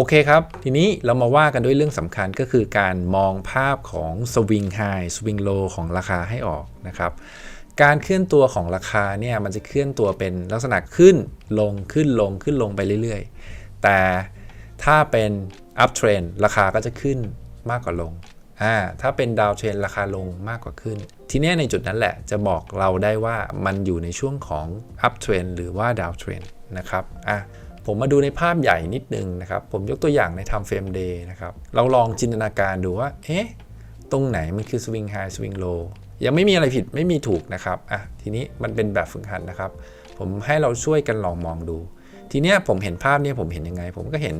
โอเคครับ ทีนี้เรามาว่ากันด้วยเรื่องสำคัญก็คือการมองภาพของสวิงไฮสวิงโลของราคาให้ออกนะครับ การเคลื่อนตัวของราคาเนี่ยมันจะเคลื่อนตัวเป็นลักษณะขึ้นลงขึ้นลงขึ้นลงไปเรื่อยๆ แต่ถ้าเป็น up trend ราคาก็จะขึ้นมากกว่าลงอ่าถ้าเป็น down trend ราคาลงมากกว่าขึ้น ทีนี้ในจุดนั้นแหละจะบอกเราได้ว่ามันอยู่ในช่วงของ up trend หรือว่า down trend นะครับอะ ผมมาดูในภาพใหญ่นิดนึงนะครับ ผมยกตัวอย่างใน time frame day นะครับ เราลองจินตนาการดูว่า เอ๊ะ ตรงไหนมันคือ swing high swing low ยังไม่มีอะไรผิดไม่มีถูกนะครับ อะ ทีนี้มันเป็นแบบฝึกหัดนะครับ ผมให้เราช่วยกันลองมองดู ทีเนี้ยผมเห็นภาพเนี้ยผมเห็นยังไง ผมก็เห็น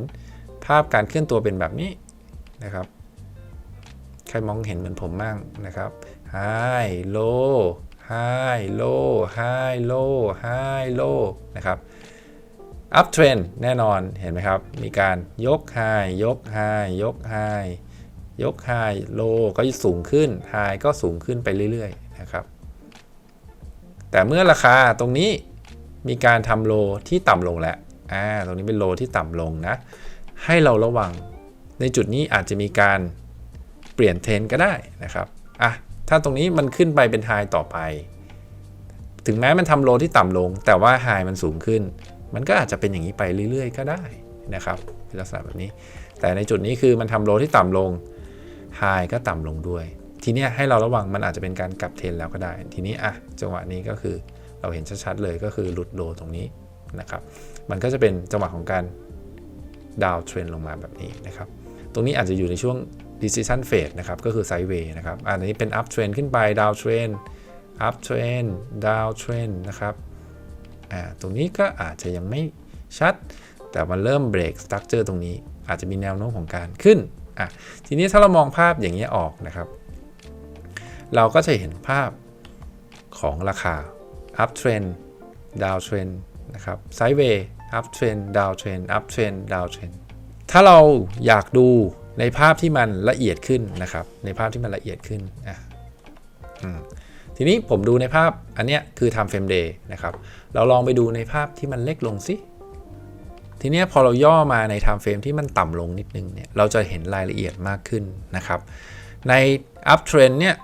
ภาพการเคลื่อนตัวเป็นแบบนี้นะครับ ใครมองเห็นเหมือนผมมั่งนะครับ high low high low high low high low นะครับ up trend แน่นอนเห็นไหมครับ มีการยก high ยก high ยก high ยก high low ก็สูงขึ้น high ก็สูงขึ้นไปเรื่อยๆนะครับ แต่เมื่อราคาตรงนี้มีการทำโลที่ต่ำลงแล้วอ่าตรงนี้เป็นโลที่ต่ำลงนะ ให้เราระวังในจุดนี้อาจจะมีการเปลี่ยนเทรนก็ได้นะครับอะถ้าตรงนี้มันขึ้นไปเป็นไฮต่อไป ถึงแม้มันทำโลที่ต่ำลง แต่ว่าไฮมันสูงขึ้น มันก็อาจจะเป็นอย่างนี้ไปเรื่อย ๆ ก็ได้นะครับเป็นลักษณะแบบนี้ แต่ในจุดนี้คือมันทำโลที่ต่ำลงไฮก็ต่ำลงด้วย ทีนี้ให้เราระวังมันอาจจะเป็นการกลับเทรนแล้วก็ได้ ทีนี้อะจังหวะนี้ก็คือเราเห็นชัดๆเลยก็คือหลุดโลตรงนี้นะครับ มันก็จะเป็นจังหวะของการดาวเทรนลงมาแบบนี้นะครับ ตรงนี้อาจจะอยู่ในช่วง decision phase นะครับ ก็คือ sideways นะครับ อันนี้เป็น up trend ขึ้นไป down trend up trend down trend นะครับ อ่าตรงนี้ก็อาจจะยังไม่ชัด แต่มันเริ่ม break structure ตรงนี้ อาจจะมีแนวโน้มของการขึ้นอะทีนี้ถ้าเรามองภาพอย่างนี้ยออกนะครับ เราก็จะเห็นภาพของราคา up trend down trend นะครับ sideways up trend down trend up trend down trend ถ้าเราอยากดูในภาพที่มันละเอียดขึ้นนะครับ ในภาพที่มันละเอียดขึ้นอะอืม ทีนี้ผมดูในภาพอันเนี้ยคือ time frame day นะครับ เราลองไปดูในภาพที่มันเล็กลงสิ ทีนี้พอเราย่อมาใน time frame ที่มันต่ำลงนิดนึงเนี่ย เราจะเห็นรายละเอียดมากขึ้นนะครับ ใน up trend เนี่ย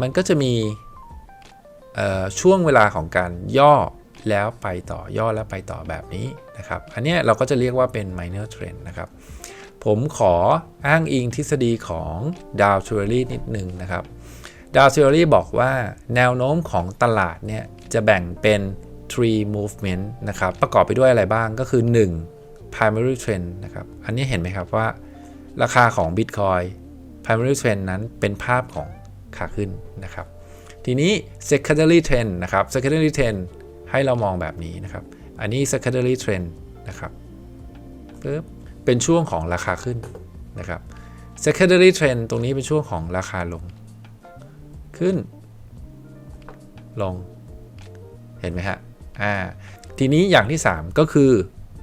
มันก็จะมีช่วงเวลาของการย่อแล้วไปต่อย่อแล้วไปต่อแบบนี้นะครับ อันเนี้ยเราก็จะเรียกว่าเป็น minor trend นะครับ ผมขออ้างอิงทฤษฎีของดาวท h เ o อรี่นิดนึงนะครับ ดาวท h เ o อรี่บอกว่าแนวโน้มของตลาดเนี่ยจะแบ่งเป็น three movement นะครับ ประกอบไปด้วยอะไรบ้างก็คือ 1 primary trend นะครับ อันนี้เห็นไหมครับว่า ราคาของ Bitcoin primary trend นั้นเป็นภาพของขาขึ้นนะครับ ทีนี้ secondary trend นะครับ secondary trend ให้เรามองแบบนี้นะครับ อันนี้ secondary trend นะครับปึ๊บเป็นช่วงของราคาขึ้นนะครับ secondary trend ตรงนี้เป็นช่วงของราคาลง ขึ้น ลง เห็นไหมฮะ อ่า ทีนี้อย่างที่ 3 ก็คือ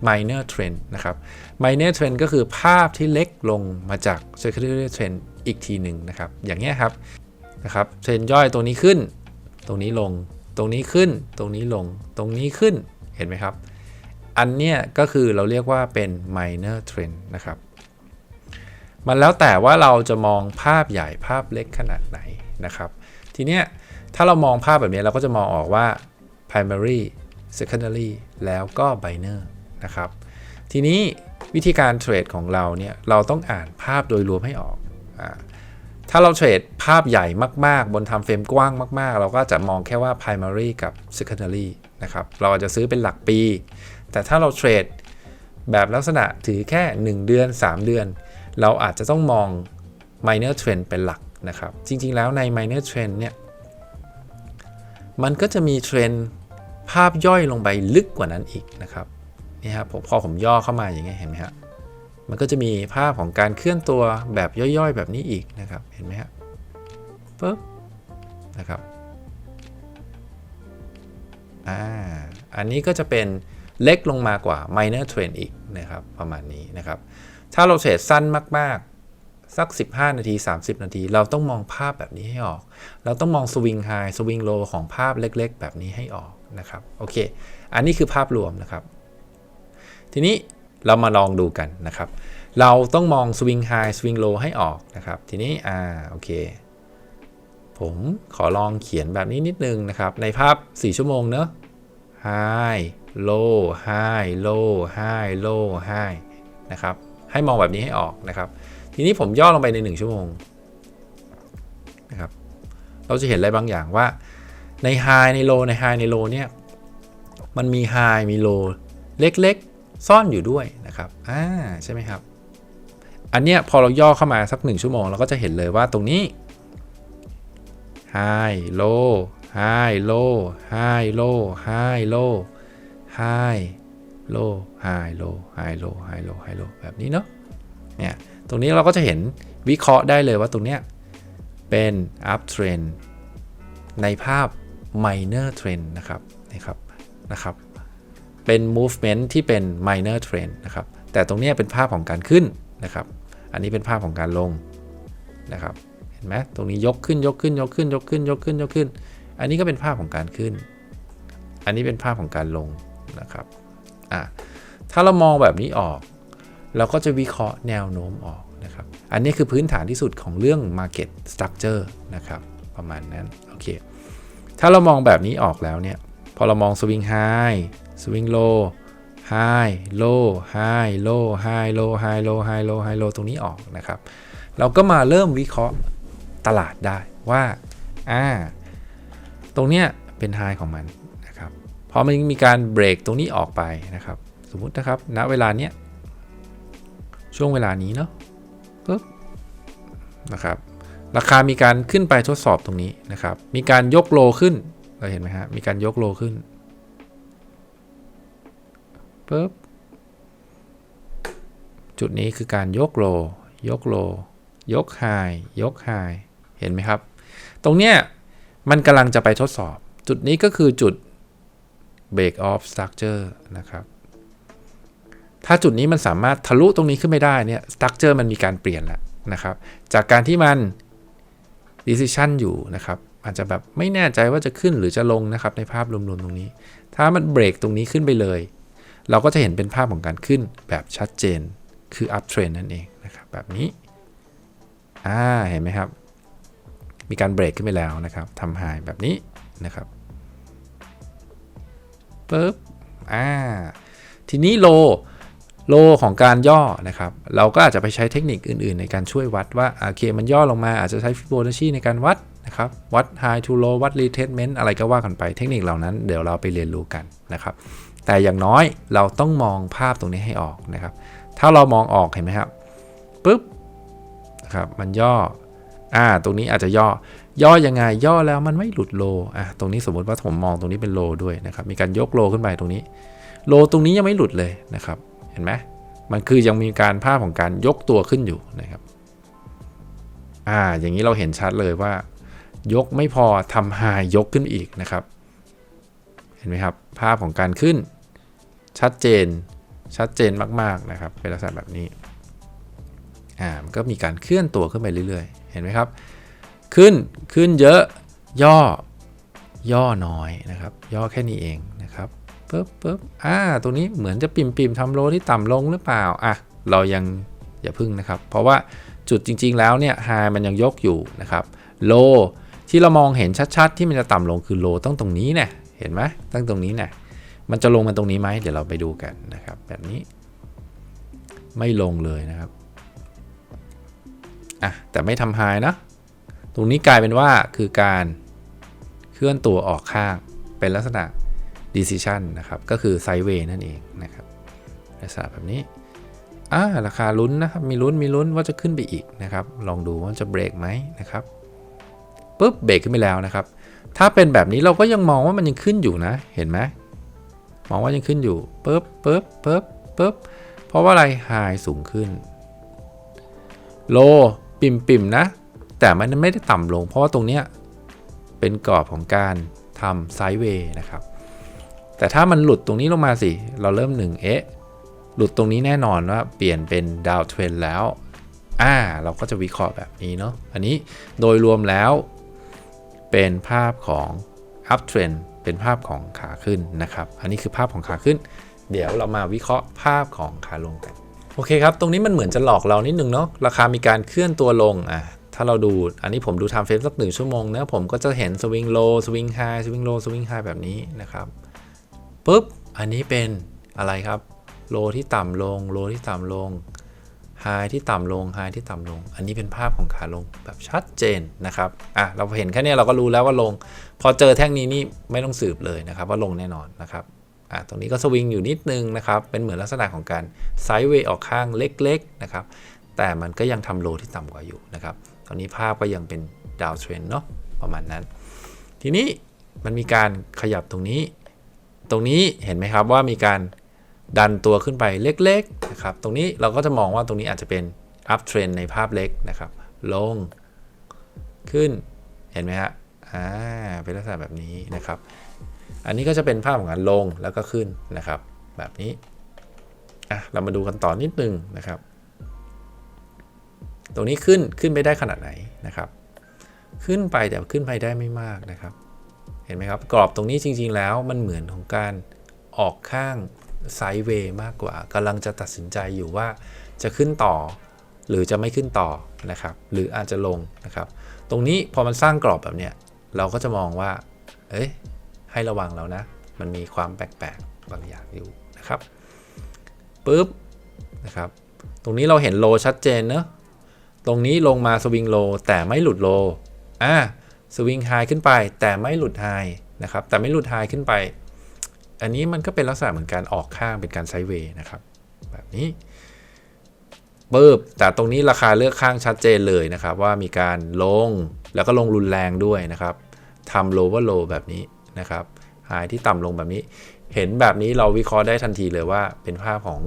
minor trend นะครับ minor trend ก็คือภาพที่เล็กลงมาจาก secondary trend อีกทีหนึ่งนะครับ อย่างเงี้ยครับ นะครับ เทรนย่อยตรงนี้ขึ้น ตรงนี้ลง ตรงนี้ขึ้น ตรงนี้ลง ตรงนี้ขึ้น เห็นไหมครับ อันเนี้ยก็คือเราเรียกว่าเป็น minor trend นะครับมันแล้วแต่ว่าเราจะมองภาพใหญ่ภาพเล็กขนาดไหนนะครับ ทีเนี้ยถ้าเรามองภาพแบบนี้เราก็จะมองออกว่า primary secondary แล้วก็ minor นะครับ ทีนี้วิธีการเทรดของเราเนี่ยเราต้องอ่านภาพโดยรวมให้ออกอถ้าเราเทรดภาพใหญ่มาก ๆ บนทำเฟรมกว้างมาก ๆ เราก็จะมองแค่ว่า primary กับ secondary นะครับเราอาจจะซื้อเป็นหลักปี แต่ถ้าเราเทรดแบบลักษณะถือแค่ 1 เดือน 3 เดือน เราอาจจะต้องมอง minor trend เป็นหลัก นะครับ จริงๆแล้วใน minor trend เนี่ย มันก็จะมีเทรนภาพย่อยลงไปลึกกว่านั้นอีกนะครับนี่ครับพอผมย่อเข้ามาอย่างเงี้ยเห็นไหมครมันก็จะมีภาพของการเคลื่อนตัวแบบย่อยๆ แบบนี้อีกนะครับ เห็นไหมครปึ๊บนะครับอ่าอันนี้ก็จะเป็นเล็กลงมากว่า minor trend อีกนะครับ ประมาณนี้นะครับ ถ้าเราเทรดสั้นมากๆ สัก 15 นาที 30 นาที เราต้องมองภาพแบบนี้ให้ออก เราต้องมองสวิงไฮสวิงโลของภาพเล็กๆ แบบนี้ให้ออกนะครับโอเค อันนี้คือภาพรวมนะครับ ทีนี้เรามาลองดูกันนะครับ เราต้องมองสวิงไฮสวิงโลให้ออกนะครับ ทีนี้อ่าโอเค ผมขอลองเขียนแบบนี้นิดนึงนะครับ ในภาพ 4 ชั่วโมงเนอะ high low high low high low high นะครับ ให้มองแบบนี้ให้ออกนะครับ ทีนี้ผมย่อลงไปใน 1 ชั่วโมงนะครับ เราจะเห็นอะไรบางอย่างว่าใน high ใน low ใน high ใน low เนี่ยมันมี high มี low เล็กๆ ซ่อนอยู่ด้วยนะครับอ่าใช่ไหมครับ อันเนี้ยพอเราย่อเข้ามาสัก 1 ชั่วโมง เราก็จะเห็นเลยว่าตรงนี้ high low high low high low high low high low high low high low high low high low แบบนี้เนาะเนี่ย ตรงนี้เราก็จะเห็นวิเคราะห์ได้เลยว่าตรงเนี้ยเป็น up trend ในภาพ minor trend นะครับนะครับนะครับ เป็น movement ที่เป็น minor trend นะครับ แต่ตรงเนี้ยเป็นภาพของการขึ้นนะครับ อันนี้เป็นภาพของการลงนะครับ เห็นไหมตรงนี้ยกขึ้นยกขึ้นยกขึ้นยกขึ้นยกขึ้นยกขึ้น อันนี้ก็เป็นภาพของการขึ้น อันนี้เป็นภาพของการลงนะครับ อะ ถ้าเรามองแบบนี้ออก เราก็จะวิเคราะห์แนวโน้มออกนะครับ อันนี้คือพื้นฐานที่สุดของเรื่อง market structure นะครับ ประมาณนั้น โอเค ถ้าเรามองแบบนี้ออกแล้วเนี่ย พอเรามอง swing high swing low high low high low high low high low high low high low ตรงนี้ออกนะครับ เราก็มาเริ่มวิเคราะห์ตลาดได้ว่า อ่า ตรงเนี้ยเป็น high ของมันนะครับ พอมันมีการเบรกตรงนี้ออกไปนะครับ สมมุตินะครับ ณ เวลาเนี้ย ช่วงเวลานี้เนาะปุ๊บนะครับ ราคามีการขึ้นไปทดสอบตรงนี้นะครับ มีการยกโลขึ้น เราเห็นไหมฮะ มีการยกโลขึ้นปุ๊บจุดนี้คือการยกโล ยกโล ยกไฮยกไฮเห็นไหมครับ ตรงเนี้ยมันกำลังจะไปทดสอบ จุดนี้ก็คือจุด break off structure นะครับ ถ้าจุดนี้มันสามารถทะลุตรงนี้ขึ้นไม่ได้เนี่ย structure มันมีการเปลี่ยนแล้วนะครับ จากการที่มัน decision อยู่นะครับ อาจจะแบบไม่แน่ใจว่าจะขึ้นหรือจะลงนะครับในภาพรวมๆตรงนี้ ถ้ามันเบรกตรงนี้ขึ้นไปเลย เราก็จะเห็นเป็นภาพของการขึ้นแบบชัดเจนคือ up trend นั่นเองนะครับแบบนี้อ่าเห็นไหมครับ มีการเบรกขึ้นไปแล้วนะครับทำ high แบบนี้นะครับปึ๊บอ่าทีนี้โล โลของการย่อนะครับ เราก็อาจจะไปใช้เทคนิคอื่นๆ ในการช่วยวัดว่าโอเคมันย่อลงมาอาจจะใช้ฟิโบนัชชีในการวัดนะครับ วัด high to low วัด retracement อะไรก็ว่ากันไปเทคนิคเหล่านั้นเดี๋ยวเราไปเรียนรู้กันนะครับ แต่อย่างน้อยเราต้องมองภาพตรงนี้ให้ออกนะครับ ถ้าเรามองออกเห็นไหมครับปุ๊บนะครับมันย่ออ่าตรงนี้อาจจะย่อย่อยังไงย่อแล้วมันไม่หลุดโลอะตรงนี้สมมติว่าผมมองตรงนี้เป็นโลด้วยนะครับมีการยกโลขึ้นไปตรงนี้ โลตรงนี้ยังไม่หลุดเลยนะครับ เห็นไหมมันคือยังมีการภาพของการยกตัวขึ้นอยู่นะครับ อ่า อย่างนี้เราเห็นชัดเลยว่า ยกไม่พอทำหายยกขึ้นอีกนะครับ เห็นไหมครับ ภาพของการขึ้น ชัดเจน ชัดเจนมากๆนะครับ เป็นลักษณะแบบนี้ อ่า มันก็มีการเคลื่อนตัวขึ้นไปเรื่อยๆ เห็นไหมครับ ขึ้น ขึ้นเยอะ ย่อ ย่อน้อยนะครับ ย่อแค่นี้เองนะครับ ปึ๊บปึ๊บอ่าตรงนี้เหมือนจะปิ่มปิมทำโลที่ต่ำลงหรือเปล่าอะเรายังอย่าพึ่งนะครับ เพราะว่าจุดจริง ๆ แล้วเนี่ยไฮมันยังยกอยู่นะครับโลที่เรามองเห็นชัดๆ ที่มันจะต่ำลงคือโลต้องตรงนี้เนี่ยเห็นไหมตั้งตรงนี้เนี่ยมันจะลงมาตรงนี้ไหมเดี๋ยวเราไปดูกันนะครับ แบบนี้ ไม่ลงเลยนะครับอะแต่ไม่ทำไฮนะตรงนี้กลายเป็นว่าคือการเคลื่อนตัวออกข้างเป็นลักษณะ decision นะครับ ก็คือ sideway นั่นเองนะครับลักษณะแบบนี้อ่าราคาลุ้นนะครับ มีลุ้น มีลุ้นว่าจะขึ้นไปอีกนะครับ ลองดูว่าจะเบรกไหมนะครับปุ๊บเบรกขึ้นไปแล้วนะครับ ถ้าเป็นแบบนี้เราก็ยังมองว่ามันยังขึ้นอยู่นะ เห็นไหมมองว่ายังขึ้นอยู่ปุ๊บปุ๊บปุ๊บปุ๊บเพราะว่าอะไร high สูงขึ้น low ปิ่มปิ่มนะ แต่มันไม่ได้ต่ำลง เพราะว่าตรงเนี้ยเป็นกรอบของการทำไซด์เวย์นะครับ แต่ถ้ามันหลุดตรงนี้ลงมาสิ เราเริ่มหนึ่งเอ๊ะ หลุดตรงนี้แน่นอนว่าเปลี่ยนเป็นดาวเทรนแล้ว อ่า เราก็จะวิเคราะห์แบบนี้เนาะ อันนี้โดยรวมแล้วเป็นภาพของ up trend เป็นภาพของขาขึ้นนะครับ อันนี้คือภาพของขาขึ้น เดี๋ยวเรามาวิเคราะห์ภาพของขาลงกัน โอเคครับ ตรงนี้มันเหมือนจะหลอกเรานิดนึงเนาะ ราคามีการเคลื่อนตัวลง อะถ้าเราดู อันนี้ผมดู time frame สักหนึ่งชั่วโมงนะ ผมก็จะเห็นสวิงโลสวิงไฮสวิงโลสวิงไฮแบบนี้นะครับ ปุ๊บ อันนี้เป็นอะไรครับ โลที่ต่ำลง โลที่ต่ำลงไฮที่ต่ำลงไฮที่ต่ำลง อันนี้เป็นภาพของขาลงแบบชัดเจนนะครับ อะ เราเห็นแค่เนี้ยเราก็รู้แล้วว่าลง พอเจอแท่งนี้นี่ไม่ต้องสืบเลยนะครับ ว่าลงแน่นอนนะครับ อะ ตรงนี้ก็สวิงอยู่นิดนึงนะครับ เป็นเหมือนลักษณะของการไซด์เวย์ออกข้างเล็กๆนะครับ แต่มันก็ยังทำโลที่ต่ำกว่าอยู่นะครับ ตอนนี้ภาพก็ยังเป็นดาวเทรนเนาะ ประมาณนั้น ทีนี้มันมีการขยับตรงนี้ ตรงนี้เห็นไหมครับว่ามีการดันตัวขึ้นไปเล็กๆนะครับ ตรงนี้เราก็จะมองว่าตรงนี้อาจจะเป็น up trend ในภาพเล็กนะครับ ลง ขึ้น เห็นไหมฮะ อ่า เป็นลักษณะแบบนี้นะครับ อันนี้ก็จะเป็นภาพของการลงแล้วก็ขึ้นนะครับ แบบนี้ อะ เรามาดูกันต่อนิดนึงนะครับ ตรงนี้ขึ้น ขึ้นไปได้ขนาดไหนนะครับ ขึ้นไปแต่ขึ้นไปได้ไม่มากนะครับ เห็นไหมครับ กรอบตรงนี้จริง ๆ แล้วมันเหมือนของการออกข้างไซด์เวย์มากกว่ากำลังจะตัดสินใจอยู่ว่าจะขึ้นต่อ หรือจะไม่ขึ้นต่อนะครับ หรืออาจจะลงนะครับ ตรงนี้พอมันสร้างกรอบแบบเนี้ยเราก็จะมองว่า เอ้ยให้ระวังแล้วนะ มันมีความแปลกๆบางอย่างอยู่นะครับปุ๊บนะครับ ตรงนี้เราเห็นโลชัดเจนเนอะตรงนี้ลงมาสวิงโลแต่ไม่หลุดโลอ่า สวิงไฮขึ้นไป แต่ไม่หลุดไฮนะครับ แต่ไม่หลุดไฮขึ้นไป อันนี้มันก็เป็นลักษณะเหมือนการออกข้างเป็นการไซเวย์นะครับ แบบนี้ปึ๊บแต่ตรงนี้ราคาเลือกข้างชัดเจนเลยนะครับ ว่ามีการลงแล้วก็ลงรุนแรงด้วยนะครับทำโลว่าโลแบบนี้นะครับไฮที่ต่ำลงแบบนี้ เห็นแบบนี้เราวิเคราะห์ได้ทันทีเลยว่าเป็นภาพของ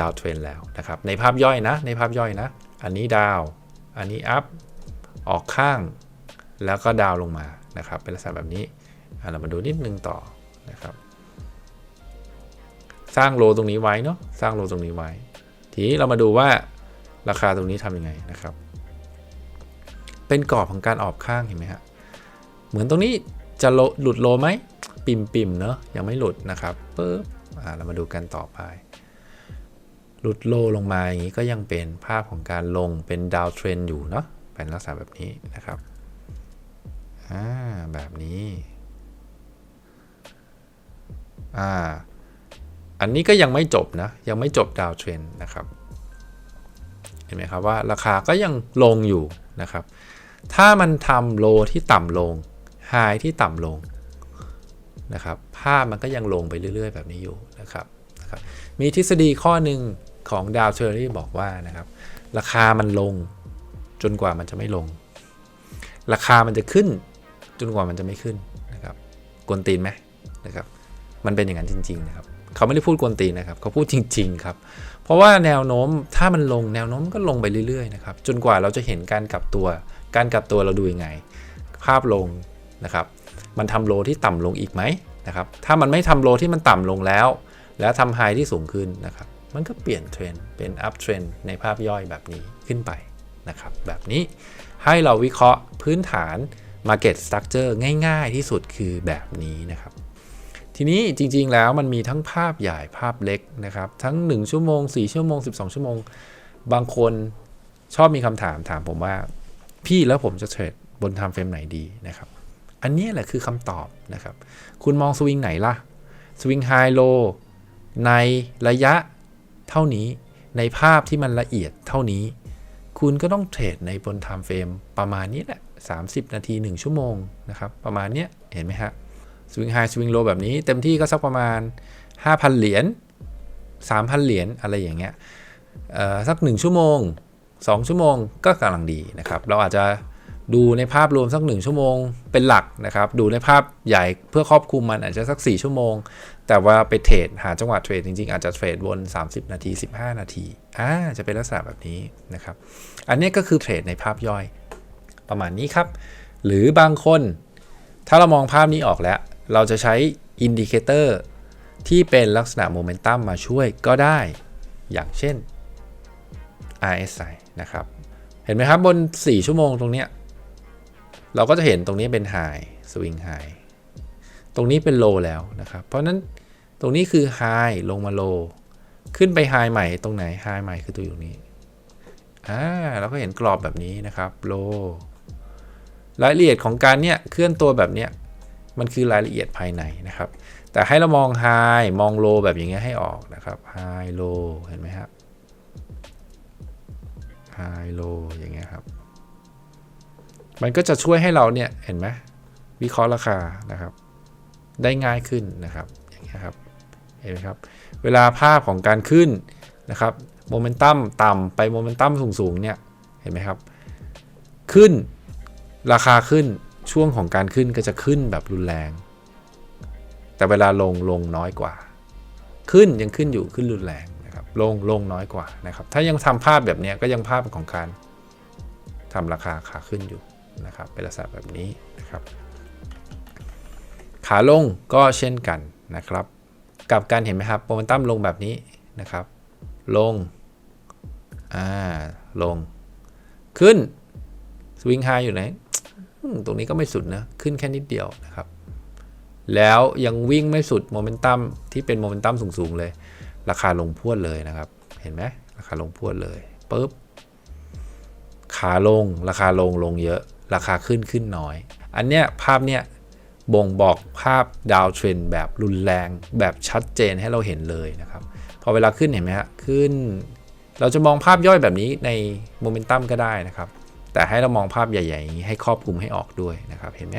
ดาวเทรนแล้วนะครับ ในภาพย่อยนะ ในภาพย่อยนะ อันนี้ดาว อันนี้อัพ ออกข้าง แล้วก็ดาวลงมานะครับ เป็นลักษณะแบบนี้เรามาดูนิดนึงต่อนะครับ สร้างโลตรงนี้ไว้เนาะสร้างโลตรงนี้ไว้ ทีนี้เรามาดูว่าราคาตรงนี้ทำยังไงนะครับ เป็นกรอบของการออกข้างเห็นไหมฮะเหมือนตรงนี้จะโลหลุดโลไหมปิ่มปิ่มเนอะยังไม่หลุดนะครับปึ๊บอ่าเรามาดูกันต่อไป หลุดโลลงมาอย่างนี้ก็ยังเป็นภาพของการลงเป็นดาวเทรนอยู่เนาะเป็นลักษณะแบบนี้นะครับ อ่าแบบนี้อ่าอันนี้ก็ยังไม่จบนะ ยังไม่จบดาวเทรนนะครับ เห็นไหมครับว่าราคาก็ยังลงอยู่นะครับ ถ้ามันทำโลที่ต่ำลงไฮที่ต่ำลงนะครับภาพมันก็ยังลงไปเรื่อย ๆ แบบนี้อยู่นะครับนะครับ มีทฤษฎีข้อหนึ่งของดาวเทอรี่บอกว่านะครับ ราคามันลงจนกว่ามันจะไม่ลง ราคามันจะขึ้น จนกว่ามันจะไม่ขึ้นนะครับกวนตีนไหมนะครับมันเป็นอย่างนั้นจริง ๆ นะครับ เขาไม่ได้พูดกวนตีนนะครับ เขาพูดจริง ๆ ครับ เพราะว่าแนวโน้มถ้ามันลงแนวโน้มก็ลงไปเรื่อยๆนะครับจนกว่าเราจะเห็นการกลับตัว การกลับตัวเราดูยังไง ภาพลงนะครับมันทำโลที่ต่ำลงอีกไหมนะครับถ้ามันไม่ทำโลที่มันต่ำลงแล้ว แล้วทำไฮที่สูงขึ้นนะครับมันก็เปลี่ยนเทรนเป็นอัพเทรนในภาพย่อยแบบนี้ขึ้นไปนะครับแบบนี้ให้เราวิเคราะห์พื้นฐาน Market Structure ง่ายๆที่สุดคือแบบนี้นะครับ ทีนี้จริงๆแล้วมันมีทั้งภาพใหญ่ภาพเล็กนะครับ ทั้ง 1 ชั่วโมง 4 ชั่วโมง 12 ชั่วโมง บางคนชอบมีคำถามถามผมว่า พี่แล้วผมจะเทรดบนไทม์เฟรมไหนดีนะครับ อันนี้แหละคือคำตอบนะครับ คุณมองสวิงไหนล่ะ สวิงไฮโลในระยะเท่านี้ในภาพที่มันละเอียดเท่านี้ คุณก็ต้องเทรดในบนไทม์เฟรมประมาณนี้แหละ 30 นาที 1 ชั่วโมงนะครับ ประมาณเนี้ยเห็นไหมฮะสวิงไฮสวิงโลแบบนี้เต็มที่ก็สักประมาณ 5,000 เหรียญ3,000 เหรียญอะไรอย่างเงี้ยเอ่อสัก 1 ชั่วโมง 2 ชั่วโมงก็กำลังดีนะครับ เราอาจจะดูในภาพรวมสัก 1 ชั่วโมงเป็นหลักนะครับ ดูในภาพใหญ่เพื่อครอบคลุมมันอาจจะสัก 4 ชั่วโมง แต่ว่าไปเทรดหาจังหวะเทรดจริงๆ อาจจะเทรดวน 30 นาที 15 นาทีอ่าจะเป็นลักษณะแบบนี้นะครับ อันนี้ก็คือเทรดในภาพย่อย ประมาณนี้ครับ หรือบางคน ถ้าเรามองภาพนี้ออกแล้ว เราจะใช้อินดิเคเตอร์ที่เป็นลักษณะโมเมนตัมมาช่วยก็ได้ อย่างเช่น RSI นะครับ เห็นไหมครับบน 4 ชั่วโมงตรงเนี้ยเราก็จะเห็นตรงนี้เป็น High Swing High ตรงนี้เป็น Low แล้วนะครับ เพราะนั้นตตรงนี้คือ high ลงมา low ขึ้นไป high ใหม่ตรงไหน high ใหม่คือตัวอยู่นี้อ่าเราก็เห็นกรอบแบบนี้นะครับ low รายละเอียดของการเนี่ยเคลื่อนตัวแบบเนี้ยมันคือรายละเอียดภายในนะครับ แต่ให้เรามอง high มอง low แบบอย่างเงี้ยให้ออกนะครับ high low เห็นไหมครับ high low อย่างเงี้ยครับ มันก็จะช่วยให้เราเนี่ยเห็นไหมวิเคราะห์ราคานะครับ ได้ง่ายขึ้นนะครับอย่างเงี้ยครับเห็นไหมครับ เวลาภาพของการขึ้นนะครับโมเมนตัมต่ำไปโมเมนตัมสูงๆเนี่ยเห็นไหมครับ ขึ้น ราคาขึ้นช่วงของการขึ้นก็จะขึ้นแบบรุนแรง แต่เวลาลงลงน้อยกว่า ขึ้นยังขึ้นอยู่ขึ้นรุนแรงนะครับลงลงน้อยกว่านะครับถ้ายังทำภาพแบบนี้ก็ยังภาพของการทำราคาขาขึ้นอยู่นะครับเป็นลักษณะแบบนี้นะครับ ขาลงก็เช่นกันนะครับกับกันเห็นไหมครับโมเมนตัมลงแบบนี้นะครับ ลงอ่าลง ขึ้นสวิงไฮอยู่ไหน ตรงนี้ก็ไม่สุดนะ ขึ้นแค่นิดเดียวนะครับ แล้วยังวิ่งไม่สุดโมเมนตัมที่เป็นโมเมนตัมสูงๆเลย ราคาลงพวดเลยนะครับ เห็นไหมราคาลงพวดเลยปุ๊บขาลงราคาลงลงเยอะ ราคาขึ้นขึ้นน้อย อันเนี้ยภาพเนี้ยบ่งบอกภาพดาวเทรนแบบรุนแรงแบบชัดเจนให้เราเห็นเลยนะครับ พอเวลาขึ้นเห็นไหมฮะขึ้น เราจะมองภาพย่อยแบบนี้ในโมเมนตัมก็ได้นะครับ แต่ให้เรามองภาพใหญ่ๆอย่างนี้ให้ครอบคลุมให้ออกด้วยนะครับ เห็นไหม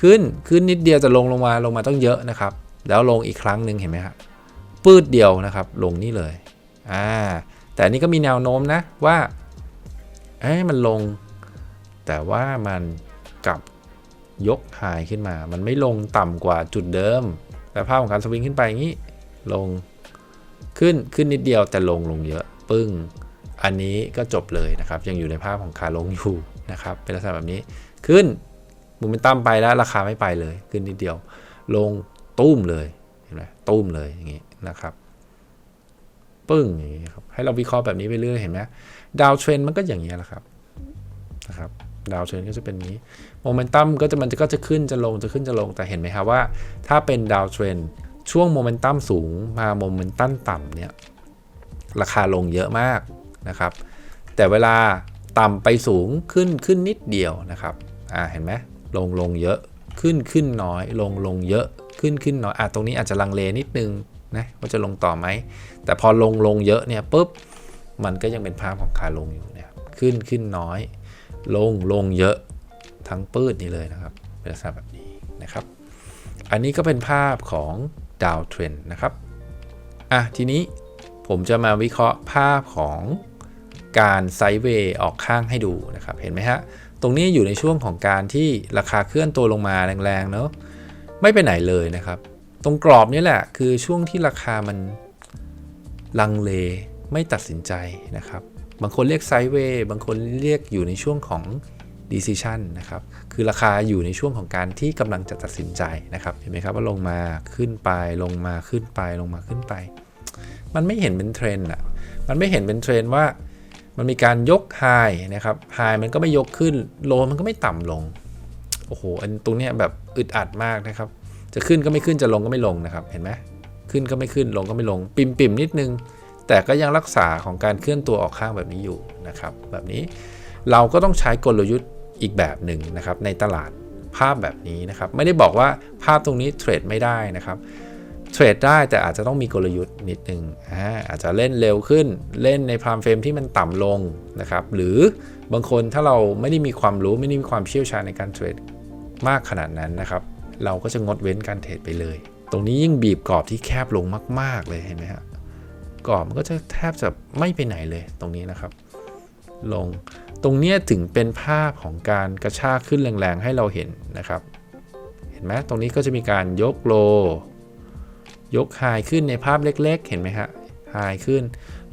ขึ้นขึ้นนิดเดียวจะลงลงมาลงมาต้องเยอะนะครับ แล้วลงอีกครั้งหนึ่งเห็นไหมครับปืดเดียวนะครับ ลงนี่เลยอ่าแต่นนี้ก็มีแนวโน้มนะว่าเอ้ยมันลง แต่ว่ามันกลับยกหายขึ้นมา มันไม่ลงต่ำกว่าจุดเดิม แต่ภาพของการสวิงขึ้นไปอย่างนี้ ลงขึ้นขึ้นนิดเดียวแต่ลงลงเยอะ ปึ้ง อันนี้ก็จบเลยนะครับ ยังอยู่ในภาพของขาลงอยู่นะครับ เป็นลักษณะแบบนี้ขึ้นโมเมนตัมไปแล้วราคาไม่ไปเลย ขึ้นนิดเดียว ลงตุ้มเลยเห็นไหมตุ้มเลยอย่างนี้นะครับ ปึ้งอย่างนี้ครับให้เราวิเคราะห์แบบนี้ไปเรื่อยเห็นไหมดาวเทรนมันก็อย่างนี้แหละครับนะครับดาวเทรนก็จะเป็นนี้โมเมนตัมก็จะมันก็จะขึ้นจะลงจะขึ้นจะลงแต่เห็นไหมครับว่า ถ้าเป็นดาวเทรนช่วงโมเมนตัมสูงมาโมเมนตัมต่ำเนี่ยราคาลงเยอะมาก นะครับ แต่เวลาต่ำไปสูงขึ้นขึ้นนิดเดียวนะครับอ่าเห็นไหมลงลงเยอะขึ้นขึ้นน้อย ลงลงเยอะขึ้นขึ้นน้อยอะตรงนี้อาจจะลังเลนิดนึงนะว่าจะลงต่อไหม แต่พอลงลงเยอะเนี่ยปุ๊บมันก็ยังเป็นภาพของขาลงอยู่เนี่ยขึ้นขึ้นน้อย ลงลงเยอะทั้งปื้ดนี่เลยนะครับเป็นลักษณะแบบนี้นะครับ อันนี้ก็เป็นภาพของดาวเทรนนะครับอะทีนี้ ผมจะมาวิเคราะห์ภาพของการไซด์เวย์ออกข้างให้ดูนะครับ เห็นไหมฮะ ตรงนี้อยู่ในช่วงของการที่ราคาเคลื่อนตัวลงมาแรงๆเนาะไม่ไปไหนเลยนะครับ ตรงกรอบนี้แหละคือช่วงที่ราคามันลังเลไม่ตัดสินใจนะครับ บางคนเรียกไซด์เวย์บางคนเรียกอยู่ในช่วงของ decision นะครับ คือราคาอยู่ในช่วงของการที่กำลังจะตัดสินใจนะครับ เห็นไหมครับว่าลงมาขึ้นไปลงมาขึ้นไปลงมาขึ้นไป มันไม่เห็นเป็นเทรนด์อะ มันไม่เห็นเป็นเทรนด์ว่ามันมีการยกไฮนะครับไฮมันก็ไม่ยกขึ้นโลมันก็ไม่ต่ำลง โอ้โห อันตรงเนี้ยแบบอึดอัดมากนะครับ จะขึ้นก็ไม่ขึ้นจะลงก็ไม่ลงนะครับ เห็นไหมขึ้นก็ไม่ขึ้นลงก็ไม่ลง ปิ่มปิ่มๆนิดนึง แต่ก็ยังรักษาของการเคลื่อนตัวออกข้างแบบนี้อยู่นะครับ แบบนี้เราก็ต้องใช้กลยุทธ์อีกแบบหนึ่งนะครับ ในตลาดภาพแบบนี้นะครับ ไม่ได้บอกว่าภาพตรงนี้เทรดไม่ได้นะครับ เทรดได้แต่อาจจะต้องมีกลยุทธ์นิดนึงอ่าอาจจะเล่นเร็วขึ้น เล่นในพรามเฟรมที่มันต่ำลงนะครับ หรือบางคนถ้าเราไม่ได้มีความรู้ไม่ได้มีความเชี่ยวชาญในการเทรดมากขนาดนั้นนะครับ เราก็จะงดเว้นการเทรดไปเลย ตรงนี้ยิ่งบีบกรอบที่แคบลงมาก ๆ เลยเห็นไหมฮะกรอบมันก็จะแทบจะไม่ไปไหนเลยตรงนี้นะครับ ลงตรงนี้ถึงเป็นภาพของการกระชากขึ้นแรงๆให้เราเห็นนะครับ เห็นไหมตรงนี้ก็จะมีการยกโล ยกไฮขึ้นในภาพเล็กๆ เห็นไหมฮะไฮขึ้น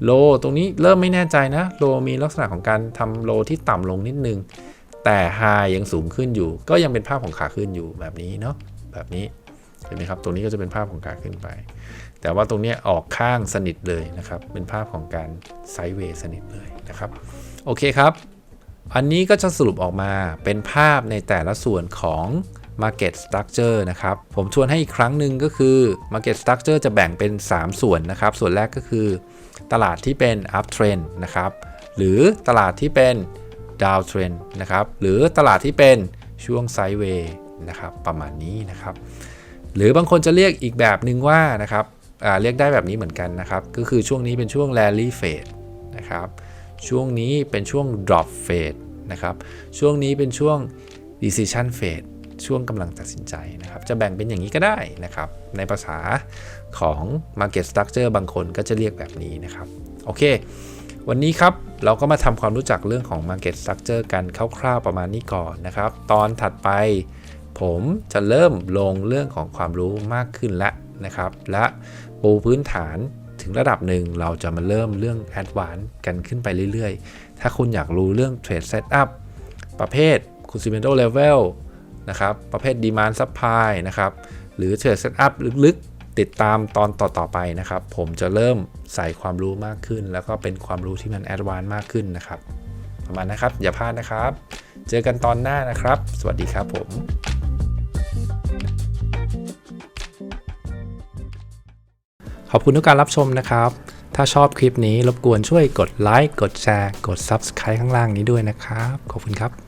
โลตรงนี้เริ่มไม่แน่ใจนะโลมีลักษณะของการทำโลที่ต่ำลงนิดนึง แต่ไฮยังสูงขึ้นอยู่ ก็ยังเป็นภาพของขาขึ้นอยู่แบบนี้เนาะแบบนี้เห็นไหมครับ ตรงนี้ก็จะเป็นภาพของขาขึ้นไป แต่ว่าตรงนี้ออกข้างสนิทเลยนะครับ เป็นภาพของการไซด์เวย์สนิทเลยนะครับ โอเคครับ อันนี้ก็จะสรุปออกมาเป็นภาพในแต่ละส่วนของ Market Structure นะครับ ผมชวนให้อีกครั้งหนึ่งก็คือ Market Structure จะแบ่งเป็น 3 ส่วนนะครับ ส่วนแรกก็คือ ตลาดที่เป็น Uptrend นะครับ หรือตลาดที่เป็น Downtrend นะครับ หรือตลาดที่เป็นช่วง Sideway นะครับ ประมาณนี้นะครับ หรือบางคนจะเรียกอีกแบบหนึ่งว่านะครับเรียกได้แบบนี้เหมือนกันนะครับ ก็คือช่วงนี้เป็นช่วง rally phase นะครับ ช่วงนี้เป็นช่วง drop phase นะครับ ช่วงนี้เป็นช่วง decision phase ช่วงกำลังตัดสินใจนะครับ จะแบ่งเป็นอย่างนี้ก็ได้นะครับ ในภาษาของ market structure บางคนก็จะเรียกแบบนี้นะครับ โอเค วันนี้ครับเราก็มาทำความรู้จักเรื่องของ market structure กันคร่าวๆประมาณนี้ก่อนนะครับ ตอนถัดไปผมจะเริ่มลงเรื่องของความรู้มากขึ้นแล้วนะครับ และปูพื้นฐานถึงระดับหนึ่งเราจะมาเริ่มเรื่อง Advanced กันขึ้นไปเรื่อยๆ ถ้าคุณอยากรู้เรื่อง Trade Setup ประเภท Fundamental Level นะครับ ประเภท Demand Supply นะครับ หรือ Trade Setup ลึกๆ ติดตามตอนต่อๆไปนะครับ ผมจะเริ่มใส่ความรู้มากขึ้น แล้วก็เป็นความรู้ที่มัน Advanced มากขึ้นนะครับ ประมาณนะครับ อย่าพลาดนะครับ เจอกันตอนหน้านะครับ สวัสดีครับผมขอบคุณทุกการรับชมนะครับ ถ้าชอบคลิปนี้รบกวนช่วยกดไลค์ กดแชร์ กด Subscribe ข้างล่างนี้ด้วยนะครับ ขอบคุณครับ